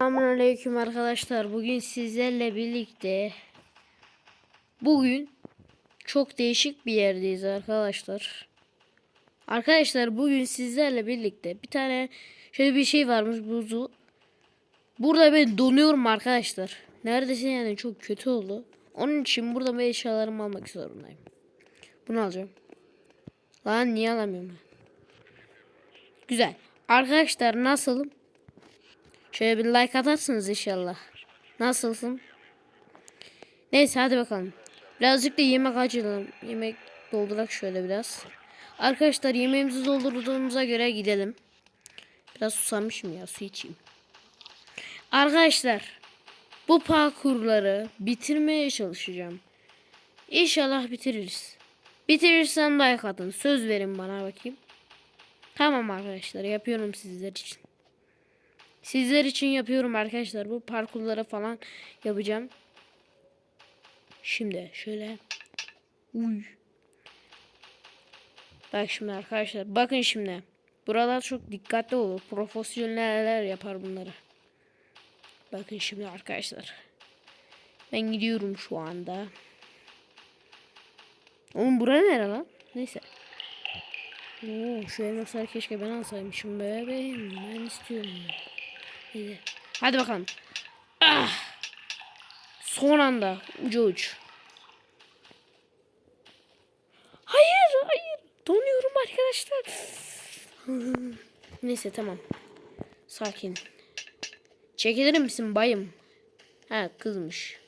Selamünaleyküm arkadaşlar. Bugün sizlerle birlikte bugün çok değişik bir yerdeyiz arkadaşlar. Arkadaşlar bugün sizlerle birlikte bir tane şöyle bir şey varmış buzu. Burada ben donuyorum arkadaşlar. Neredeyse yani çok kötü oldu. Onun için burada ben eşyalarımı almak zorundayım. Bunu alacağım. Lan niye alamıyorum ben? Güzel. Arkadaşlar nasılım? Şöyle bir like atarsınız inşallah. Nasılsın? Neyse hadi bakalım. Birazcık da yemek açalım. Yemek doldurak şöyle biraz. Arkadaşlar yemeğimizi doldurduğumuza göre gidelim. Biraz susamışım ya su içeyim. Arkadaşlar bu parkurları bitirmeye çalışacağım. İnşallah bitiririz. Bitirirsem like atın. Söz verin bana bakayım. Tamam arkadaşlar yapıyorum sizler için. Sizler için yapıyorum arkadaşlar. Bu parkurlara falan yapacağım. Şimdi şöyle. Uy. Bak şimdi arkadaşlar. Bakın şimdi. Buralar çok dikkatli olur. Profesyoneller yapar bunları. Bakın şimdi arkadaşlar. Ben gidiyorum şu anda. Oğlum bura nere lan? Neyse. Oo, şu elmasları keşke ben alsaymışım bebeğim. Ben istiyorum. İyi. Hadi bakalım. Ah! Son anda ucu uç. Hayır hayır. Donuyorum arkadaşlar. Neyse tamam. Sakin. Çekilir misin bayım? Ha kızmış.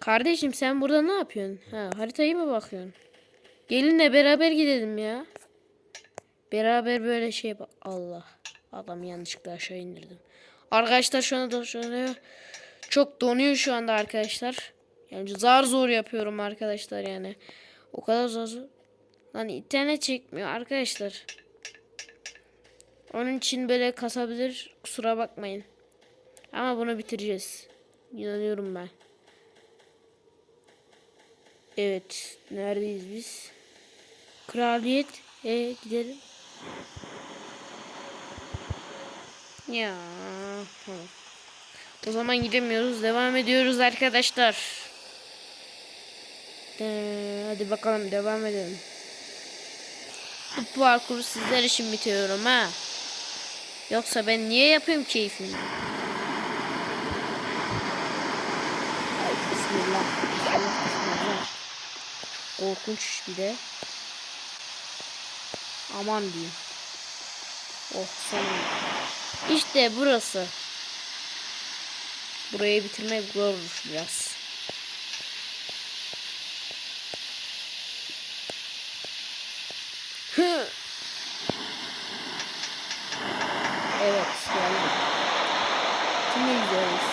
Kardeşim sen burada ne yapıyorsun? Ha haritayı mı bakıyorsun? Gelinle beraber gidelim ya. Beraber böyle şey. Allah. Adam yanlışlıkla aşağı indirdim. Arkadaşlar şu anda şöyle çok donuyor şu anda arkadaşlar. Yani zar zor yapıyorum arkadaşlar yani. O kadar zor. zor. Lan internet çekmiyor arkadaşlar. Onun için böyle kasabilir. Kusura bakmayın. Ama bunu bitireceğiz. İnanıyorum ben. Evet. Neredeyiz biz? Kraliyet. E gidelim. Ya. O zaman gidemiyoruz. Devam ediyoruz arkadaşlar. Ee, hadi bakalım devam edelim. Bu parkuru sizler için bitiriyorum ha. Yoksa ben niye yapayım keyfini? Ay, bismillah. Bismillah, bismillah. Korkunç bir de. Aman diyeyim. Oh sonunda. İşte burası. Burayı bitirmek zormuş biraz. Evet geldim. Kimi izliyoruz?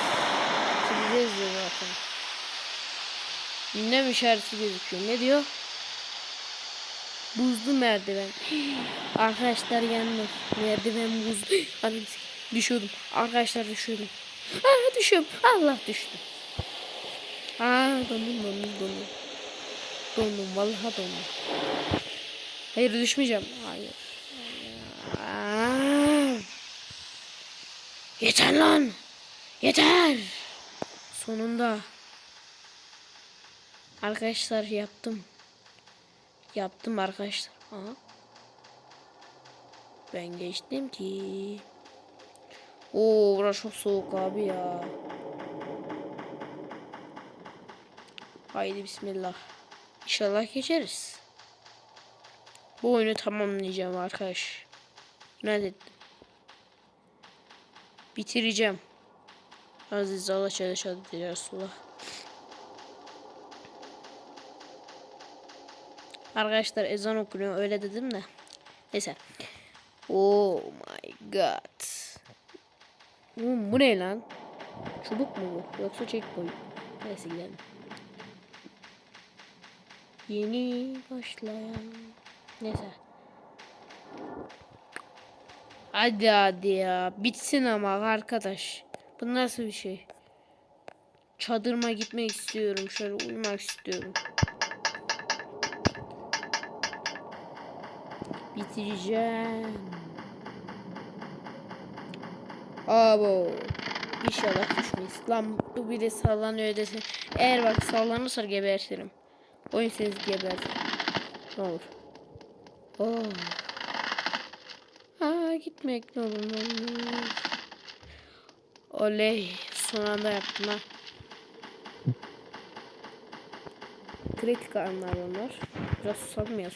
Kimi izliyor zaten. Gündem işareti gözüküyor. Ne diyor? Buzlu merdiven. Arkadaşlar yandı. Merdiven buzlu. Anam düşüyordum. Arkadaşlar düşüyordum. Ah düşüyorum. Allah düştü. Aa dondum dondum dondum. Dondum vallahi dondum. Hayır düşmeyeceğim. Hayır. Aa. Yeter lan. Yeter. Sonunda. Arkadaşlar yaptım. Yaptım arkadaşlar. Aha. Ben geçtim ki. Oo burası çok soğuk abi ya. Haydi bismillah. İnşallah geçeriz. Bu oyunu tamamlayacağım arkadaş. İnat ettim. Bitireceğim. Aziz Allah çalışadı Resulullah. Arkadaşlar ezan okunuyor öyle dedim de. Neyse. Oh my god. Oğlum bu ne lan? Çubuk mu bu? Yoksa checkpoint. Neyse gidelim. Yeni başlayan. Neyse. Hadi hadi ya. Bitsin ama arkadaş. Bu nasıl bir şey? Çadırıma gitmek istiyorum. Şöyle uyumak istiyorum. Bitireceğim. Abo. İnşallah düşmeyiz. Lan bu bir de sallanıyor desin. Eğer bak sallanırsa gebertirim. Oyun seni gebertir. Ne olur. Oh. Aa gitmek ne olur ne olur. Oley. Son anda yaptım ha. Kritik anlar onlar. Biraz susadım ya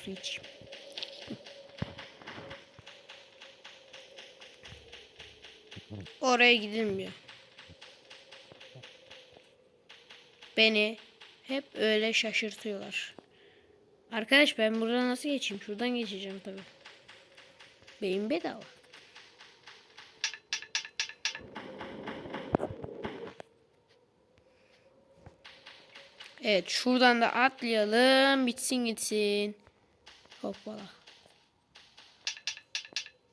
Oraya gidilmiyor. Beni hep öyle şaşırtıyorlar. Arkadaş ben buradan nasıl geçeyim? Şuradan geçeceğim tabi. Beyin bedava. Evet şuradan da atlayalım. Bitsin gitsin. Hoppala.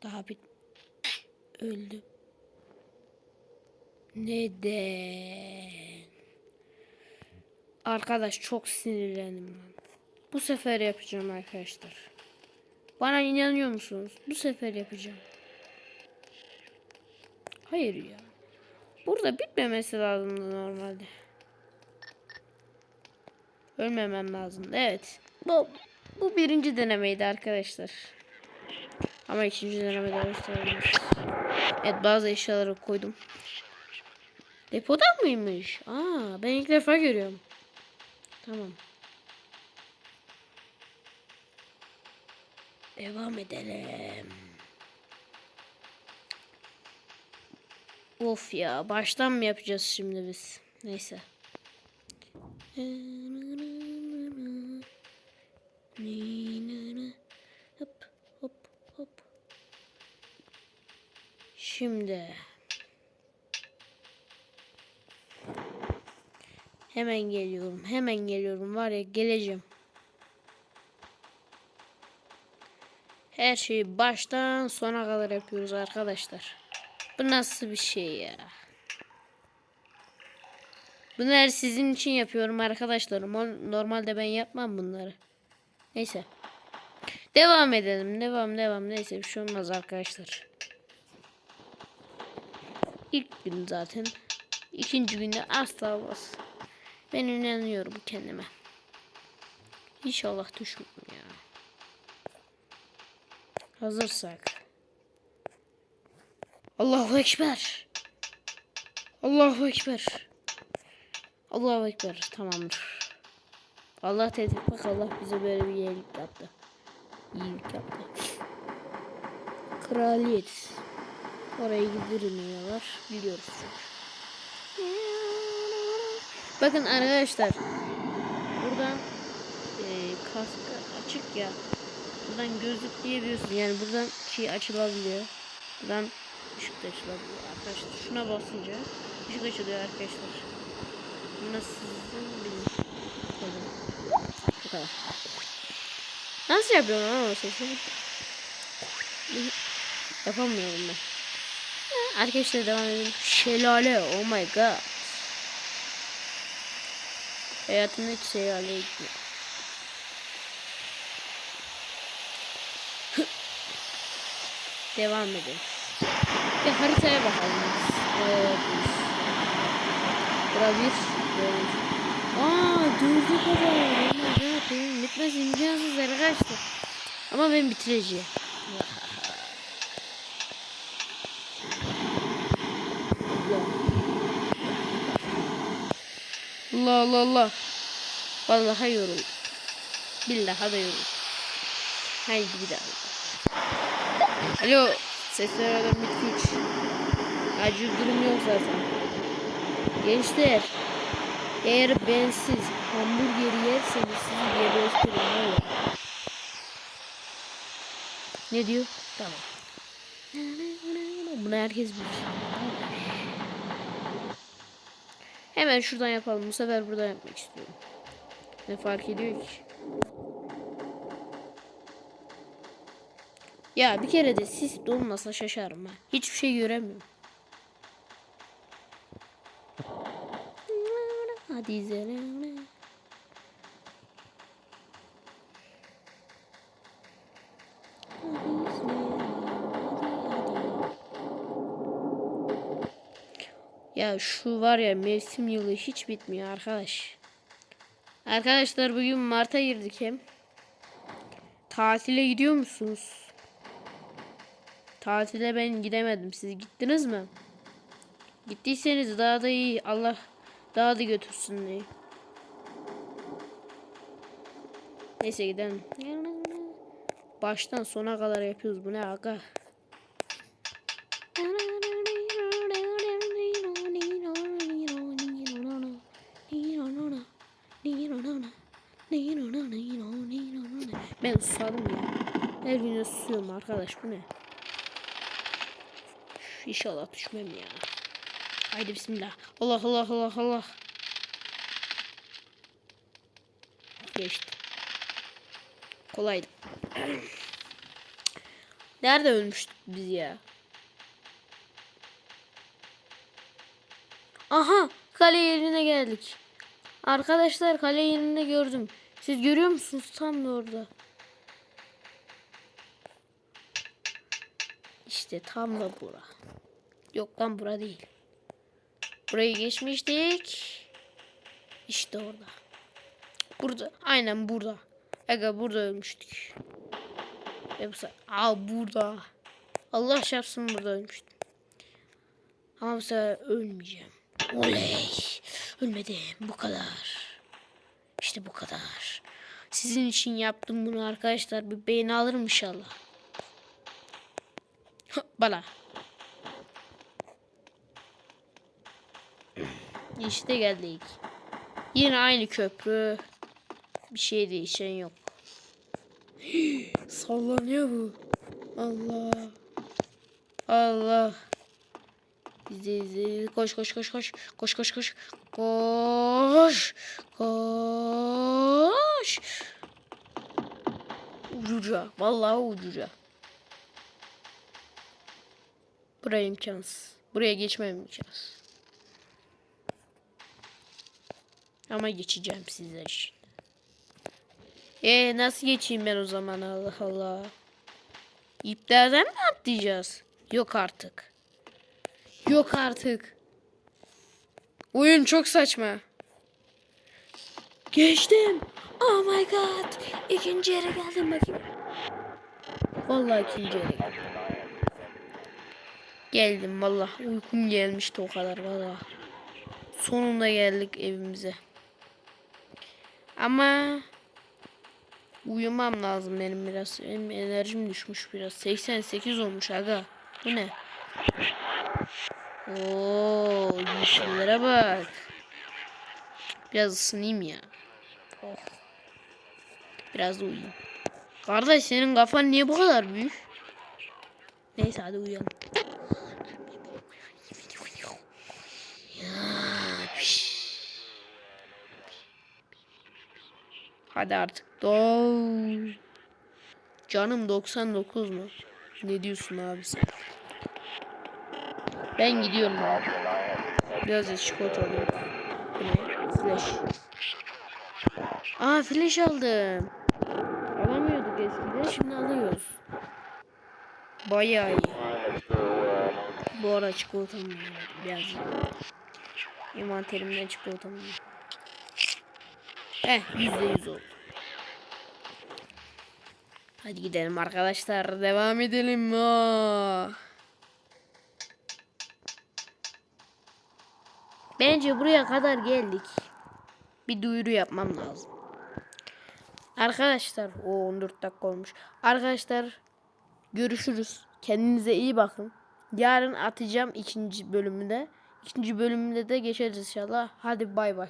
Daha bit... Öldüm. Neden? Arkadaş çok sinirlendim lan. Bu sefer yapacağım arkadaşlar. Bana inanıyor musunuz? Bu sefer yapacağım. Hayır ya. Burada bitmemesi lazımdı normalde. Ölmemem lazımdı. Evet. Bu, bu birinci denemeydi arkadaşlar. Ama ikinci denemede gösterebiliriz. Evet bazı eşyaları koydum. Depodan mıymış? Aa ben ilk defa görüyorum. Tamam. Devam edelim. Of ya baştan mı yapacağız şimdi biz? Neyse. Hop hop hop. Şimdi. Hemen geliyorum. Hemen geliyorum. Var ya geleceğim. Her şeyi baştan sona kadar yapıyoruz arkadaşlar. Bu nasıl bir şey ya? Bunları sizin için yapıyorum arkadaşlarım. Normalde ben yapmam bunları. Neyse. Devam edelim. Devam devam. Neyse bir şey olmaz arkadaşlar. İlk gün zaten. İkinci günde asla olmaz. Ben inanıyorum kendime. İnşallah düşmem ya. Hazırsak. Allahu Ekber. Allahu Ekber. Allahu Ekber. Tamamdır. Allah tehdit bak Allah bize böyle bir iyilik yaptı. İyilik yaptı. Kraliyet. Oraya gidilmiyorlar. Biliyoruz çünkü. Bakın arkadaşlar. Buradan e, kaskı açık ya. Buradan gözlük diyebiliyorsun. Yani buradan şey açılabiliyor. Buradan ışık da açılabiliyor arkadaşlar. Şuna basınca ışık açılıyor arkadaşlar. Nasıl bilmiyorum. Bu kadar. Nasıl yapıyorum ama sesi? Yapamıyorum ben. Arkadaşlar devam edelim. Şelale oh my god. Hayatımda hiç şelale gitmiyor. Devam edelim. Bir haritaya bakalım. Evet. Bura bir. Böyle. Aa dördü kadar. Oh. Benim bitmez imkansız arkadaşlar. Ama ben bitireceğim. Allah Allah Allah. Vallahi yoruldum. Billahi da yoruldum. Haydi bir daha. Alo. Sesler adam bitmiş. Acil durum yok zaten. Gençler. Eğer bensiz hamburgeri yerseniz sizi gebertirim. Ne diyor? Tamam. Bunu herkes bilir. Hemen şuradan yapalım. Bu sefer buradan yapmak istiyorum. Ne fark ediyor ki? Ya bir kere de sis dolmasa şaşarım ha. Hiçbir şey göremiyorum. Hadi izleyelim. Ya şu var ya mevsim yılı hiç bitmiyor arkadaş. Arkadaşlar bugün Mart'a girdik hem. Tatile gidiyor musunuz? Tatile ben gidemedim. Siz gittiniz mi? Gittiyseniz daha da iyi. Allah daha da götürsün diye. Neyse gidelim. Baştan sona kadar yapıyoruz. Bu ne aga? Gün susuyorum arkadaş bu ne? Üf, İnşallah düşmem ya. Haydi bismillah. Allah Allah Allah Allah. Geçti. Kolaydı. Nerede ölmüştük biz ya? Aha kale yerine geldik. Arkadaşlar kale yerinde gördüm. Siz görüyor musunuz tam da orada? İşte tam da bura. Yok lan bura değil. Burayı geçmiştik. İşte orada. Burada. Aynen burada. Aga burada ölmüştük. Ve bu. Aa burada. Allah şapsın burada ölmüştüm. Ama bu sefer ölmeyeceğim. Oley. Ölmedim. Bu kadar. İşte bu kadar. Sizin için yaptım bunu arkadaşlar. Bir beğeni alırım inşallah. Bala. İşte geldik. Yine aynı köprü. Bir şey değişen yok. Sallanıyor bu. Allah. Allah. İzle izle. Koş koş koş koş. Koş koş koş. Koş. Koş. Ucuca. Vallahi ucuca. Buraya imkansız. Buraya geçmem imkansız. Ama geçeceğim sizler için. Ee nasıl geçeyim ben o zaman Allah Allah. İplerden mi atlayacağız? Yok artık. Yok artık. Oyun çok saçma. Geçtim. Oh my god. İkinci yere geldim bakayım. Vallahi ikinci yere geldim. Geldim vallahi uykum gelmişti o kadar vallahi. Sonunda geldik evimize. Ama uyumam lazım benim biraz. Benim enerjim düşmüş biraz. 88 olmuş aga. Bu ne? Oo, yeşillere bak. Biraz ısınayım ya. Oh. Biraz uyuyayım. Kardeş senin kafan niye bu kadar büyük? Neyse hadi uyuyalım. Hadi artık. Doğ. Canım 99 mu? Ne diyorsun abi sen? Ben gidiyorum abi. Biraz da çikolata alayım. Flash. Aa flash aldım. Alamıyorduk eskiden şimdi alıyoruz. Bayağı iyi. Bu ara çikolatamı biraz. Envanterimden çikolatamı. Eh yüzde yüz oldu. Hadi gidelim arkadaşlar. Devam edelim. Aa. Bence buraya kadar geldik. Bir duyuru yapmam lazım. Arkadaşlar o 14 dakika olmuş. Arkadaşlar görüşürüz. Kendinize iyi bakın. Yarın atacağım ikinci bölümünde. İkinci bölümünde de geçeriz inşallah. Hadi bay bay.